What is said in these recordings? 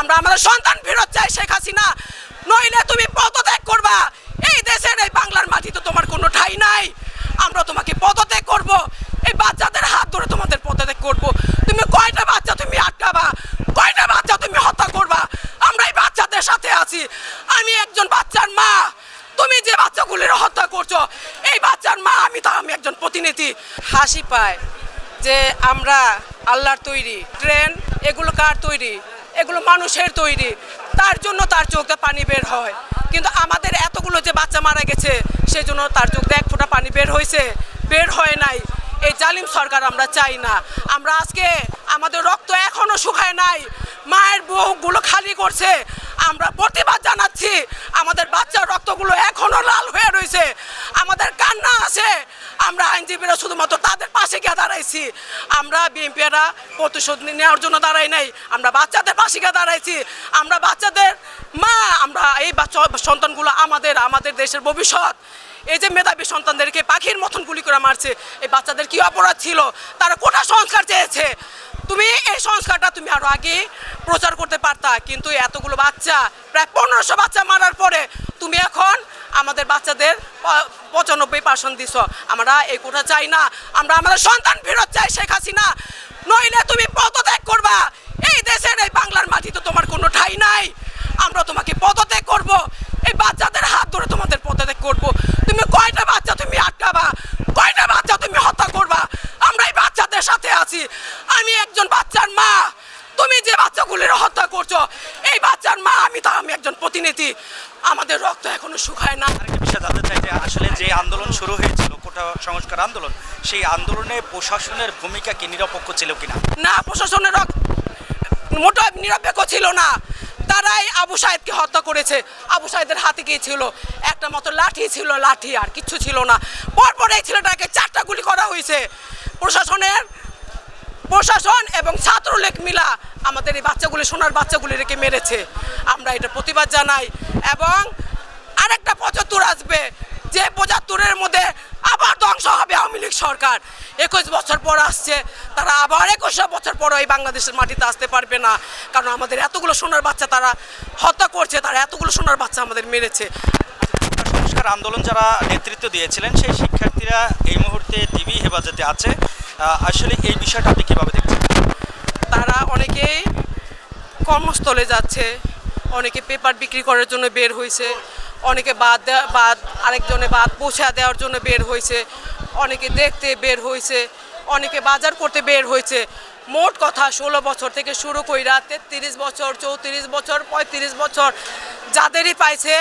আমরা আমাদের সন্তান ফেরত চাই, শেখ হাসিনা। নইলে তুমি পদত্যাগ করবা। এই দেশের, এই বাংলার মাটিতে তোমার কোনো ঠাই নাই। আমরা তোমাকে পদত্যাগ করব। এই বাচ্চাদের হাত ধরে তোমাদের পদত্যাগ করব। তুমি কয়টা বাচ্চা তুমি আটকাবা? কয়টা বাচ্চা তুমি হত্যা করবা? আমরা এই বাচ্চাদের সাথে আছি। আমি একজন বাচ্চার মা। তুমি যে বাচ্চাগুলির হত্যা করছ, এই বাচ্চার মা আমি তা আমি একজন প্রতিনিধি। হাসি পায় যে আমরা আল্লাহর তৈরি। ট্রেন, এগুলো কার তৈরি? এগুলো মানুষের তৈরি। তার জন্য তার চোখে পানি বের হয়। কিন্তু আমাদের এতগুলো যে বাচ্চা মারা গেছে সেই জন্য তার চোখে এক ফোঁটা পানি বের হয়েছে। বের হয় নাই। এই জালিম সরকার আমরা চাই না। আমরা আজকে আমাদের রক্ত এখনও শুকায় নাই। মায়ের বুকগুলো খালি করছে। আমরা প্রতিবাদ জানাচ্ছি, আমাদের বাচ্চার রক্তগুলো এখনও লাল হয়ে রয়েছে। আমাদের কান্না আছে। আমরা আইনজীবীরা শুধুমাত্র তাদের পাশে গিয়ে দাঁড়াইছি। আমরা বিএনপিরা প্রতিশোধ নেওয়ার জন্য দাঁড়াই নাই। আমরা বাচ্চাদের পাশে গিয়ে দাঁড়াইছি। আমরা বাচ্চাদের মা, আমরা এই বাচ্চা সন্তানগুলো আমাদের আমাদের দেশের ভবিষ্যৎ। এই যে মেধাবী সন্তানদেরকে পাখির মতন গুলি করে মারছে, এই বাচ্চাদের কি অপরাধ ছিল? তারা কোটা সংস্কার চেয়েছে। তুমি এই সংস্কারটা তুমি আরও আগে প্রচার করতে পারতা, কিন্তু এতগুলো বাচ্চা, প্রায় পনেরোশো বাচ্চা মারার পরে তুমি এখন আমাদের বাচ্চাদের পঁচানব্বই পার্সেন্ট দিছ। আমরা এই কোটা চাই না। আমরা আমাদের সন্তান ফেরত চাই শেখ হাসিনা। নইলে তুমি পদত্যাগ করবা। এই দেশের, এই বাংলার মাটিতে তোমার কোনো ঠাই নাই আমরা তোমাকে পদত্যাগ করব এই বাচ্চাদের হাত ধরে তোমাদের পদত্যাগ করব তুমি কয়টা বাচ্চা তুমি আটকাবা কয়টা বাচ্চা তুমি হত্যা করবা আমরা এই বাচ্চাদের সাথে আছি আমি একজন বাচ্চার মা তুমি যে বাচ্চাগুলির হত্যা করছ এই বাচ্চার মা আমি তা আমি একজন প্রতিনিধি আমাদের রক্ত এখনও শুকায় না। আরেকটা বিষয় জানতে চাই যে আসলে যে আন্দোলন শুরু হয়েছিল কোটা সংস্কার আন্দোলন সেই আন্দোলনে প্রশাসনের ভূমিকা কি নিরপেক্ষ ছিল কিনা? না প্রশাসনের রক- মোটো নিরপেক্ষ ছিল না। তারাই আবু সাহেবকে হত্যা করেছে। আবু সাহেদের হাতে কি ছিল? একটা মতো লাঠি ছিল লাঠি আর কিচ্ছু ছিল না। পরপর এই ছেলেটাকে চারটা গুলি করা হয়েছে। প্রশাসনের প্রশাসন এবং ছাত্রলীগ মিলা আমাদের এই বাচ্চাগুলি, সোনার বাচ্চাগুলি রেখে মেরেছে। আমরা এটা প্রতিবাদ জানাই এবং আরেকটা পঁচাত্তর আসবে। যে পঁচাত্তরের মধ্যে আবার ধ্বংস হবে আওয়ামী লীগ সরকার। একুশ বছর পর আসছে, তারা আবার একুশ বছর পর এই বাংলাদেশের মাটিতে আসতে পারবে না। কারণ আমাদের এতগুলো সোনার বাচ্চা তারা হত্যা করছে, তারা এতগুলো সোনার বাচ্চা আমাদের মেরেছে। সংস্কার আন্দোলন যারা নেতৃত্ব দিয়েছিলেন, সেই শিক্ষার্থীরা এই মুহূর্তে টিভি হেফাজতে আছে। আসলে এই বিষয়টা আপনি কীভাবে দেখছেন? তারা অনেকেই কর্মস্থলে যাচ্ছে, অনেকে পেপার বিক্রি করার জন্য বের হয়েছে অনেকে বাদ দেওয়া বাদ, আরেকজনে বাদ পৌঁছা দেওয়ার জন্য বের হয়েছে অনেকে দেখতে বের হয়েছে অনেকে বাজার করতে বের হয়েছে মোট কথা, ষোলো বছর থেকে শুরু কইরা তেত্রিশ বছর, চৌত্রিশ বছর, পঁয়ত্রিশ বছর যাদেরই পাইছে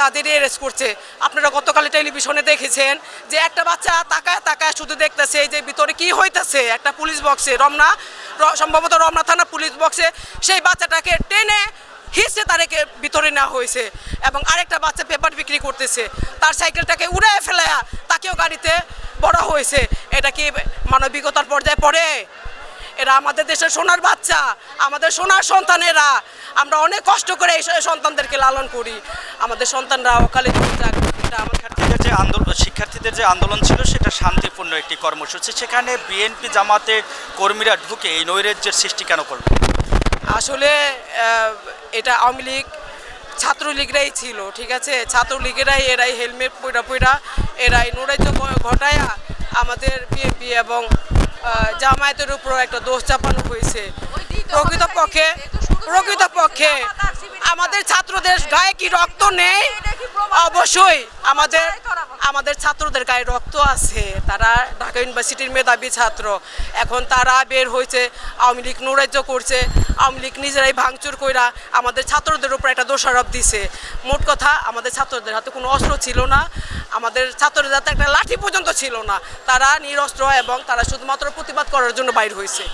তাদেরই অ্যারেস্ট করছে। আপনারা গতকালে টেলিভিশনে দেখেছেন যে একটা বাচ্চা তাকায় তাকায় শুধু দেখতেছে যে ভিতরে কি হইতেছে একটা পুলিশ বক্সে রমনা সম্ভবত রমনা থানা পুলিশ বক্সে সেই বাচ্চাটাকে টেনে হিসে তাদেরকে ভিতরে নেওয়া হয়েছে এবং আরেকটা বাচ্চা পেপার বিক্রি করতেছে। তার সাইকেলটাকে উড়ে ফেলে তাকেও গাড়িতে বড় হয়েছে। এটা কি মানবিকতার পর্যায়ে পড়ে? এরা আমাদের দেশের সোনার বাচ্চা আমাদের সোনার সন্তানেরা আমরা অনেক কষ্ট করে এই সন্তানদেরকে লালন করি। আমাদের সন্তানরা অকালে যাক এটা যে আন্দোলন শিক্ষার্থীদের যে আন্দোলন ছিল সেটা শান্তিপূর্ণ একটি কর্মসূচি। সেখানে বিএনপি জামাতের কর্মীরা ঢুকে এই নৈরাজ্যের সৃষ্টি কেন করবে আসলে এটা আওয়ামী লীগ ছাত্রলীগরাই ছিল ঠিক আছে? ছাত্রলীগেরাই এরাই হেলমেট পইরা পইরা এরাই নৈরাজ্য ঘটায়া আমাদের বিএনপি এবং জামায়াতের উপর একটা দোষ চাপানো হয়েছে। প্রকৃতপক্ষে প্রকৃতপক্ষে আমাদের ছাত্রদের গায়ে কি রক্ত নেই? অবশ্যই আমাদের আমাদের ছাত্রদের গায়ে রক্ত আছে। তারা ঢাকা ইউনিভার্সিটির মেধাবী ছাত্র। এখন তারা বের হয়েছে, আওয়ামী লীগ নৈরাজ্য করছে, আওয়ামী লীগ নিজেরাই ভাঙচুর কইরা আমাদের ছাত্রদের উপর একটা দোষারোপ দিছে। মোট কথা, আমাদের ছাত্রদের হাতে কোনো অস্ত্র ছিল না, আমাদের ছাত্রদের হাতে একটা লাঠি পর্যন্ত ছিল না। তারা নিরস্ত্র এবং তারা শুধুমাত্র প্রতিবাদ করার জন্য বাইর হয়েছে।